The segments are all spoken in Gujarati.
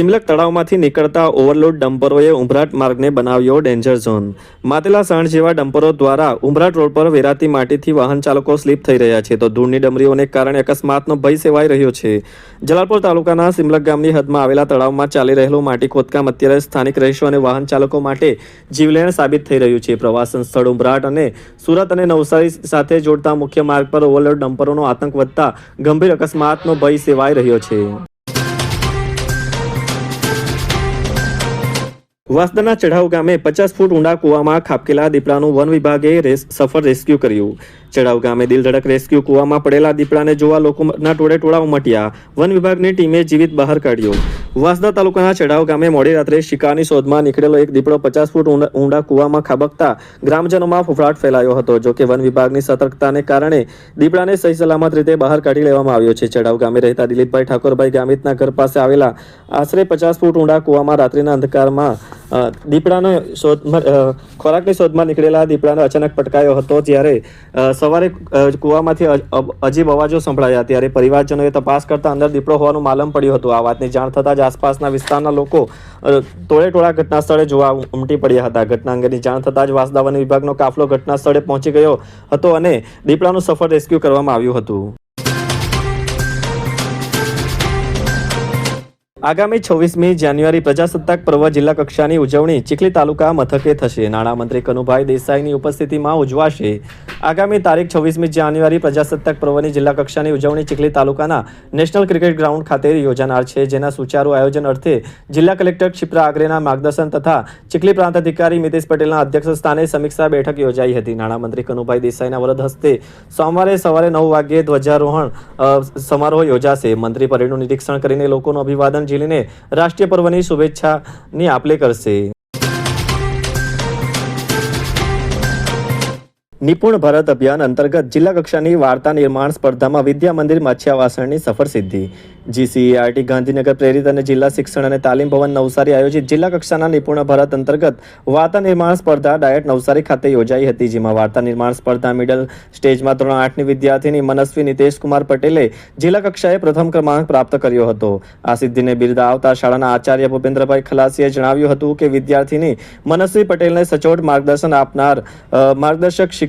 સિમલક તળાવમાંથી નીકળતા ઓવરલોડ ડમ્પરોએ ઉંભરાટ માર્ગને બનાવ્યો ડેન્જર ઝોન. માતેલા સાણ જેવા ડમ્પરો દ્વારા ઉંભરાટ રોડ પર વેરાતી માટીથી વાહન ચાલકો સ્લીપ થઈ રહ્યા છે તો ધૂળની ડમરીઓને કારણે અકસ્માતનો ભય સેવાઈ રહ્યો છે. જલાલપુર તાલુકાના સિમલક ગામની હદમાં આવેલા તળાવમાં ચાલી રહેલું માટી ખોદકામ અત્યારે સ્થાનિક રહીશો અને વાહન ચાલકો માટે જીવલેણ સાબિત થઈ રહ્યું છે. પ્રવાસન સ્થળ ઉંભરાટ અને સુરત અને નવસારી સાથે જોડતા મુખ્ય માર્ગ પર ઓવરલોડ ડમ્પરોનો આતંક વધતા ગંભીર અકસ્માતનો ભય સેવાઈ રહ્યો છે. વાસદાના ચઢાવ ગામે પચાસ ફૂટ ઊંડા કૂવામાં ખાબકેલા દીપડાનું વન વિભાગે રેસ સફળ રેસ્ક્યુ કર્યું. ચઢાવ ગામે દિલધડક રેસ્ક્યુ કૂવામાં પડેલા દીપડાને જોવા લોકોના ટોળે ટોળા ઉમટ્યા વન વિભાગની ટીમે જીવિત બહાર કાઢ્યો. વાસદા તાલુકાના ચઢાવ ગામે મોડી રાત્રે શિકારની શોધમાં નીકળેલો એક દીપડો પચાસ ફૂટ ઊંડા કુવામાં ખાબકતા ગ્રામજનોમાં ફફડાટ ફેલાયો હતો, જો કે વન વિભાગની સતર્કતાને કારણે દીપડાને સહી સલામત રીતે બહાર કાઢી લેવામાં આવ્યો છે. ચઢાવ ગામે રહેતા દિલીપભાઈ ઠાકોરભાઈ ગામિતના ઘર પાસે આવેલા આશરે પચાસ ફૂટ ઊંડા કૂવામાં રાત્રિના અંધકારમાં દીપડાનો શોધમાં ખોરાકની શોધમાં નીકળેલા દીપડાને અચાનક પટકાયો હતો ત્યારે સવારે કૂવામાંથી અજ- અજીબ અવાજો સંભળાયા ત્યારે પરિવારજનોએ તપાસ કરતા અંદર દીપડો હોવાનું માલમ પડ્યું હતું. આ વાતની જાણ થતાં જ આસપાસના વિસ્તારના લોકો ટોળે ટોળા ઘટના સ્થળે જોવા ઉમટી પડ્યા હતા. ઘટના અંગેની જાણ થતાં જ વાસદા વન વિભાગનો કાફલો ઘટના સ્થળે પહોંચી ગયો હતો અને દીપડાનું સફળ રેસ્ક્યુ કરવામાં આવ્યું હતું. આગામી છવ્વીસમી જાન્યુઆરી પ્રજાસત્તાક પર્વ જિલ્લા કક્ષાની ઉજવણી ચીખલી તાલુકા મથકે થશે. નાણામંત્રી કનુભાઈ દેસાઈની ઉપસ્થિતિમાં ઉજવાશે. આગામી તારીખ છવ્વીસમી જાન્યુઆરી પ્રજાસત્તાક પર્વની જિલ્લા કક્ષાની ઉજવણી ચીખલી તાલુકાના નેશનલ ક્રિકેટ ગ્રાઉન્ડ ખાતે યોજાનાર છે, જેના સુચારુ આયોજન અર્થે જિલ્લા કલેક્ટર ક્ષિપ્રા આગ્રેના માર્ગદર્શન તથા ચીખલી પ્રાંત અધિકારી મિતેશ પટેલના અધ્યક્ષ સ્થાને સમીક્ષા બેઠક યોજાઈ હતી. નાણામંત્રી કનુભાઈ દેસાઈના વરદ હસ્તે સોમવારે સવારે નવ વાગ્યે ધ્વજારોહણ સમારોહ યોજાશે. મંત્રી પરેડનું નિરીક્ષણ કરીને લોકોનું અભિવાદન ઝીલીને રાષ્ટ્રીય પર્વની શુભેચ્છાની આપલે કરશે. નિપુણ ભારત અભિયાન અંતર્ગત જિલ્લા કક્ષાની વાર્તા નિર્માણ સ્પર્ધામાં વિદ્યા મંદિર માછિયાવાસણની સફળ સિદ્ધિ. જીસીઆરટી ગાંધીનગર પ્રેરિત અને જિલ્લા શિક્ષણ અને તાલીમ ભવન નવસારી આયોજિત જિલ્લા કક્ષાના નિપુણ ભારત અંતર્ગત વાર્તા નિર્માણ સ્પર્ધા ડાયટ નવસારી ખાતે યોજાઈ હતી, જેમાં વાર્તા નિર્માણ સ્પર્ધા મિડલ સ્ટેજમાં ધોરણ આઠની વિદ્યાર્થીની મનસ્વી નિતેશ કુમાર પટેલે જિલ્લા કક્ષાએ પ્રથમ ક્રમાંક પ્રાપ્ત કર્યો હતો. આ સિદ્ધિને બિરદાવતા શાળાના આચાર્ય ભૂપેન્દ્રભાઈ ખલાસીએ જણાવ્યું હતું કે વિદ્યાર્થીની મનસ્વી પટેલને સચોટ માર્ગદર્શન આપનાર માર્ગદર્શક શિક્ષક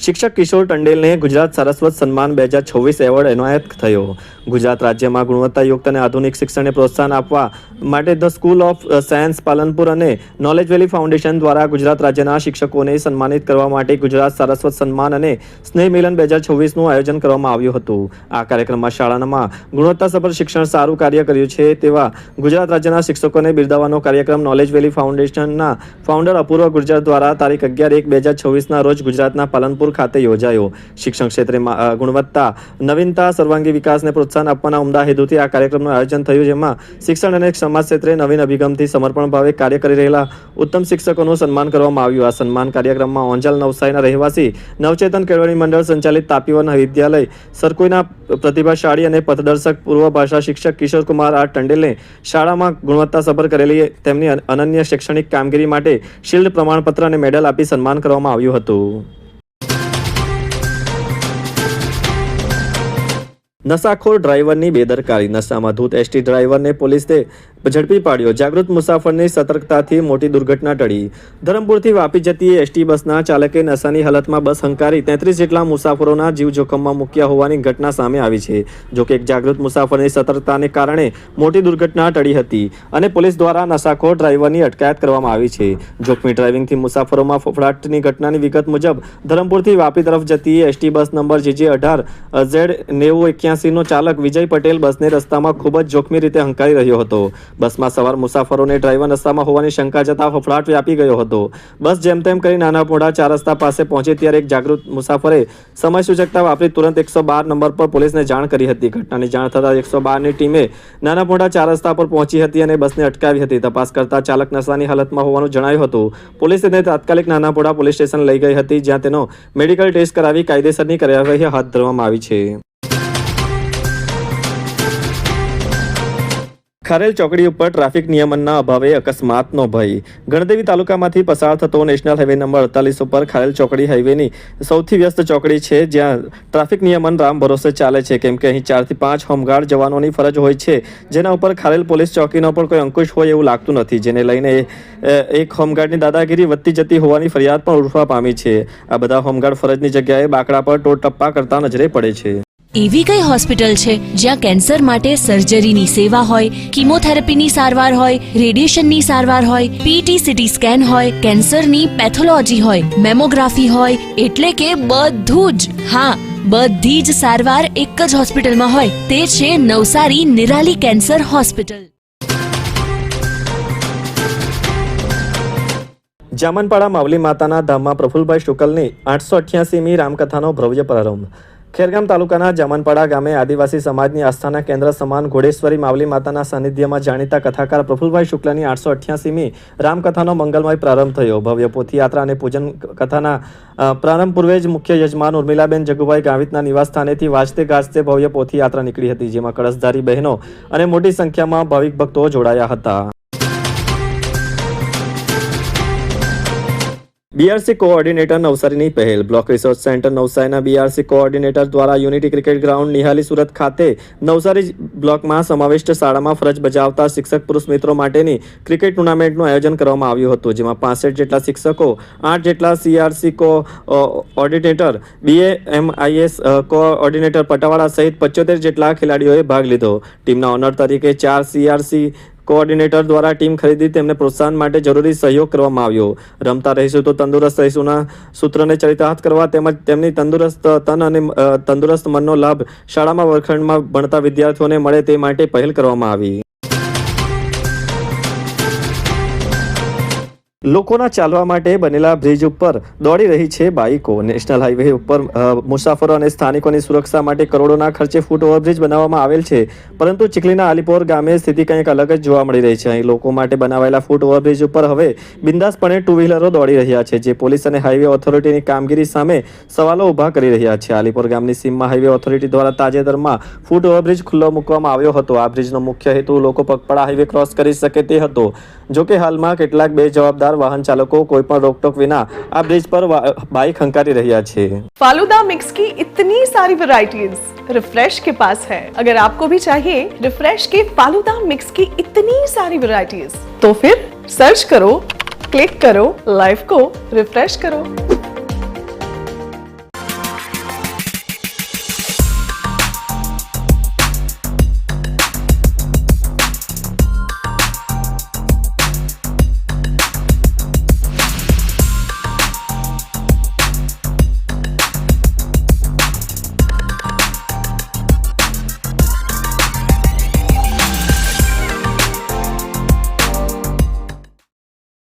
શિક્ષક કિશોર ટંડેલને ગુજરાત સારસ્વત સન્માન બે હજાર છવ્વીસ એવોર્ડ એનાયત થયો. ગુજરાત રાજ્યમાં ગુણવત્તાયુક્ત અને આધુનિક શિક્ષણને પ્રોત્સાહન આપવા માટે the school of science Palanpur અને નોલેજ વેલી ફાઉન્ડેશન દ્વારા ગુજરાત રાજ્યના શિક્ષકોને સન્માનિત કરવા માટે ગુજરાત સારસ્વત સન્માન અને સ્નેહ મિલન બે હજાર છવ્વીસનું આયોજન કરવામાં આવ્યું હતું. આ કાર્યક્રમમાં શાળામાં ગુણવત્તાસભર શિક્ષણ સારું કાર્ય કર્યું છે તેવા ગુજરાત રાજ્યના શિક્ષકોને બિરદાવવાનો કાર્યક્રમ નોલેજ વેલી ફાઉન્ડેશનના ફાઉન્ડર અપૂર્વ ગુર્જર દ્વારા તારીખ અગિયાર એક બે હજાર છવ્વીસના રોજ ગુજરાતના પાલનપુર ખાતે યોજાયો. શિક્ષણ ક્ષેત્રેમાં ગુણવત્તા, નવીનતા, સર્વાંગી વિકાસને પ્રોત્સાહન આપવાના ઉમદા હેતુથી આ કાર્યક્રમનું આયોજન થયું, જેમાં શિક્ષણ અને સમાજ ક્ષેત્રે નવીન અભિગમથી સમર્પણ ભાવે કાર્ય કરી રહેલા ઉત્તમ શિક્ષકોનું સન્માન કરવામાં આવ્યું. આ સન્માન કાર્યક્રમમાં ઓંજલ નવસારીના રહેવાસી નવચેતન કેળવણી મંડળ સંચાલિત તાપીવન વિદ્યાલય, સરકોઈના પ્રતિભાશાળી અને પથદર્શક પૂર્વ ભાષા શિક્ષક કિશોર કુમાર આર ટંડેલને શાળામાં ગુણવત્તાસભર કરેલી તેમની અનન્ય શૈક્ષણિક કામગીરી માટે શિલ્ડ પ્રમાણપત્ર અને મેડલ આપી સન્માન કરવામાં આવ્યું હતું. નશાખોર ડ્રાઈવરની બેદરકારી નશામાં ધૂત એસટી ડ્રાઈવરને પોલીસે ઝડપી પાડ્યો. જાગૃત મુસાફરની સતર્કતાથી મોટી દુર્ઘટના ટળી. ધરમપુરથી વાપી જતી એસટી બસના ચાલકે નશાની હાલતમાં બસ હંકારી તેત્રીસ જેટલા મુસાફરોના જીવ જોખમમાં મૂક્યા હોવાની ઘટના સામે આવી છે. જોકે એક જાગૃત મુસાફરની સતર્કતાને કારણે મોટી દુર્ઘટના ટળી હતી અને પોલીસ દ્વારા નશાખોર ડ્રાઈવરની અટકાયત કરવામાં આવી છે. જોખમી ડ્રાઇવિંગથી મુસાફરોમાં ફફડાટની ઘટનાની વિગત મુજબ, ધરમપુરથી વાપી તરફ જતી એસટી બસ નંબર જીજે અઢાર ઝેડ નેવું એક્યાસીનો ચાલક વિજય પટેલ બસને રસ્તામાં ખૂબ જ જોખમી રીતે હંકારી રહ્યો હતો. બસમાં સવાર મુસાફરોને ડ્રાઈવર રસ્તામાં હોવાની શંકા જતા ફફડાટ વ્યાપી ગયો હતો. બસ જેમ તેમ કરી નાના પોઢા ચાર રસ્તા પાસે પહોંચી ત્યારે એક જાગૃત મુસાફરે સમય સૂચકતા વાપરી તુરંત એકસો બાર નંબર પર પોલીસને જાણ કરી હતી. ઘટનાની જાણ થતાં એકસો બારની ટીમે નાના પોઢા ચાર રસ્તા પર પહોંચી હતી અને બસને અટકાવી હતી. તપાસ કરતા ચાલક નશાની હાલતમાં હોવાનું જણાયું હતું. પોલીસે તેને તાત્કાલિક નાના પોડા પોલીસ સ્ટેશન લઈ ગઈ હતી, જ્યાં તેનો મેડિકલ ટેસ્ટ કરાવી કાયદેસરની કાર્યવાહી હાથ ધરવામાં આવી છે. ખારેલ ચોકડી ઉપર ટ્રાફિક નિયમનના અભાવે અકસ્માતનો ભય. ગણદેવી તાલુકામાંથી પસાર થતો નેશનલ હાઈવે નંબર અડતાલીસ ઉપર ખારેલ ચોકડી હાઈવેની સૌથી વ્યસ્ત ચોકડી છે, જ્યાં ટ્રાફિક નિયમન રામ ભરોસે ચાલે છે. કેમ કે અહીં ચારથી પાંચ હોમગાર્ડ જવાનોની ફરજ હોય છે. જેના ઉપર ખારેલ પોલીસ ચોકીનો પણ કોઈ અંકુશ હોય એવું લાગતું નથી. જેને લઈને એક હોમગાર્ડની દાદાગીરી વધતી જતી હોવાની ફરિયાદ પણ ઉઠવા પામી છે. આ બધા હોમગાર્ડ ફરજની જગ્યાએ બાકડા પર ટોટપ્પા કરતા નજરે પડે છે. એવી કઈ હોસ્પિટલ છે જ્યાં કેન્સર માટે સર્જરીની સેવા હોય, કિમોથેરાપીની સારવાર હોય, રેડિયેશનની સારવાર હોય પીટી સીટી સ્કેન હોય, કેન્સરની પેથોલોજી હોય, મેમોગ્રાફી હોય, એટલે કે બધું જ. હા, બધી જ સારવાર એક જ હોસ્પિટલમાં હોય, તે છે નવસારી નિરાલી કેન્સર હોસ્પિટલ. જામનપાડા માવલી માતાના ધામમાં પ્રફુલભાઈ શુકલની આઠસો અઠ્યાસીમી રામકથાનો ભવ્ય પ્રારંભ. ખેરગામ તાલુકાના જમનપાડા ગામે આદિવાસી સમાજની આસ્થાના કેન્દ્ર સમાન ઘોડેશ્વરી માવલી માતાના સાનિધ્યમાં જાણીતા કથાકાર પ્રફુલભાઈ શુક્લની આઠસો અઠ્યાસીમી રામકથાનો મંગલમય પ્રારંભ થયો. ભવ્ય પોથીયાત્રા અને પૂજન કથાના પ્રારંભ પૂર્વે જ મુખ્ય યજમાન ઉર્મિલાબેન જગુભાઈ ગાવિતના નિવાસસ્થાનેથી વાજતે ગાજતે ભવ્ય પોથીયાત્રા નીકળી હતી, જેમાં કળશધારી બહેનો અને મોટી સંખ્યામાં ભાવિક ભક્તો જોડાયા હતા. બીઆરસી કોઓર્ડિનેટર નવસારીની પહેલ. બ્લોક રિસર્ચ સેન્ટર નવસારીના બીઆરસી કોઓર્ડિનેટર દ્વારા unity cricket ground Nihali Surat ખાતે નવસારી બ્લોકમાં સમાવિષ્ટ શાળામાં ફરજ બજાવતા શિક્ષક પુરુષ મિત્રો માટેની ક્રિકેટ ટુર્નામેન્ટનું આયોજન કરવામાં આવ્યું હતું, જેમાં પાસઠ જેટલા શિક્ષકો, આઠ જેટલા સીઆરસી કો ઓર્ડિનેટર બીએએમઆઈએસ કોઓર્ડિનેટર પટાવાળા સહિત પચોતેર જેટલા ખેલાડીઓએ ભાગ લીધો. ટીમના ઓનર તરીકે ચાર સીઆરસી કોઓર્ડિનેટર દ્વારા ટીમ ખરીદી તેમને પ્રોત્સાહન માટે જરૂરી સહયોગ કરવામાં આવ્યો. રમતા રહીશું તો તંદુરસ્ત રહીશુંના સૂત્રને ચરિતાર્થ કરવા તેમજ તેમની તંદુરસ્ત તન અને તંદુરસ્ત મનનો લાભ શાળામાં વર્ગખંડમાં ભણતા વિદ્યાર્થીઓને મળે તે માટે પહેલ કરવામાં આવી. લોકોના ચાલવા માટે બનેલા બ્રિજ ઉપર દોડી રહી છે બાઇકો. નેશનલ હાઈવે ઉપર મુસાફરો અને સ્થાનિકોની સુરક્ષા માટે કરોડોના ખર્ચે ફૂટ ઓવરબ્રિજ બનાવવામાં આવેલ છે. પરંતુ ચીખલીના આલીપોર ગામે સ્થિતિ કંઈક અલગ જ જોવા મળી રહી છે. અહીં લોકો માટે બનાવાયેલા ફૂટ ઓવરબ્રિજ ઉપર હવે બિંદાસપણે ટુ વ્હીલરો દોડી રહ્યા છે, જે પોલીસ અને હાઈવે ઓથોરિટીની કામગીરી સામે સવાલો ઊભા કરી રહ્યા છે. આલીપોર ગામની સીમમાં હાઈવે ઓથોરિટી દ્વારા તાજેતરમાં ફૂટ ઓવરબ્રિજ ખુલ્લો મૂકવામાં આવ્યો હતો. આ બ્રિજનો મુખ્ય હેતુ લોકો પગપળા હાઈવે ક્રોસ કરી શકે તે હતો. જોકે હાલમાં કેટલાક બે જવાબદાર વાહન ચાલકો કોઈ પણ રોકટોક વિના આ બ્રિજ પર વા- બાઇક હંકારી રહ્યા છે फालूदा मिक्स की इतनी सारी वैरायटीज रिफ्रेश के पास है अगर आपको भी चाहिए रिफ्रेश के फालूदा मिक्स की इतनी सारी वैरायटीज तो फिर सर्च करो क्लिक करो लाइफ को रिफ्रेश करो